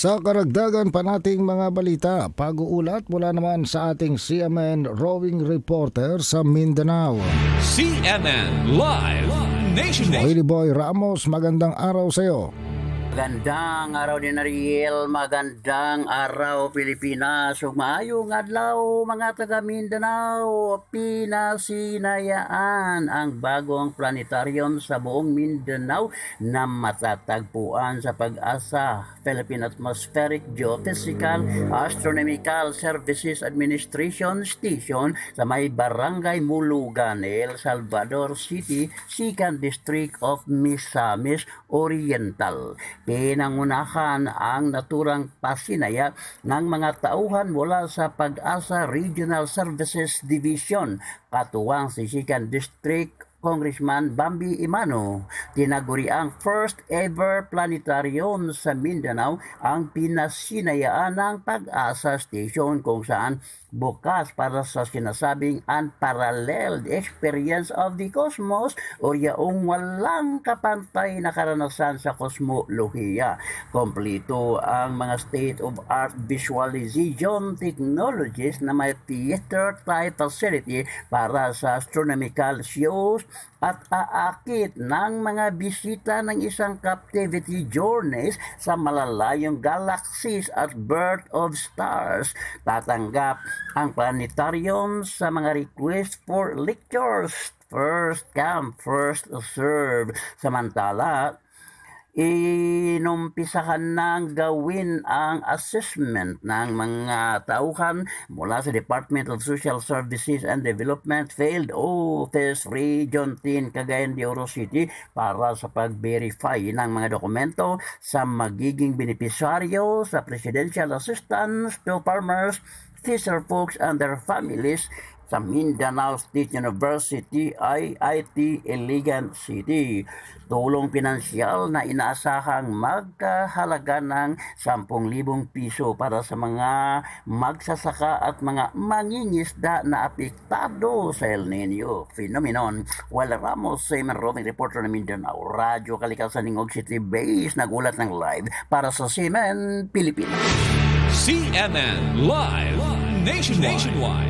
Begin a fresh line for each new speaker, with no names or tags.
Sa karagdagan pa nating mga balita, pag-uulat mula naman sa ating CMN rowing reporter sa Mindanao.
CNN Live Nation.
Willie Boy Ramos, magandang araw sa iyo.
Magandang araw din Ariel, magandang araw Pilipinas, ug adlaw mga taga Mindanao, pinasinayaan ang bagong planetarium sa buong Mindanao na matatagpuan sa pag-asa. Philippine Atmospheric Geophysical Astronomical Services Administration Station sa may Barangay Mulugan, El Salvador City, Sikan District of Misamis Oriental. Pinangunahan ang naturang pasinaya ng mga tauhan mula sa Pag-asa Regional Services Division, katuwang si Sikan District Congressman Bambi Imano. Tinaguri ang first ever planetarium sa Mindanao ang pinasinayaan ng Pag-asa Station kung saan bukas para sa sinasabing unparalleled experience of the cosmos o yaong walang kapantay na karanasan sa kosmolohiya. Kompleto ang mga state-of-art visualization technologies na may theater-type facility para sa astronomical shows at aakit ng mga bisita ng isang captivity journeys sa malalayong galaxies at birth of stars. Tatanggap ang planetarium sa mga request for lectures. First come, first serve. Samantala, inumpisahan ng gawin ang assessment ng mga tauhan mula sa Department of Social Services and Development Field Office Region 10 Cagayan de Oro City para sa pag-verify ng mga dokumento sa magiging benepisaryo sa Presidential Assistance to Farmers, Fisher Folks and their families sa Mindanao State University IIT Iligan City. Tulong pinansyal na inaasahang magkahalaga ng 10,000 piso para sa mga magsasaka at mga mangingisda na apektado sa El Nino phenomenon. While Ramos, Semen Roving Reporter ng Mindanao, Radyo Kalikasan ng City Base, nagulat ng live para sa Semen, Pilipinas.
CNN Live Nation. Nationwide.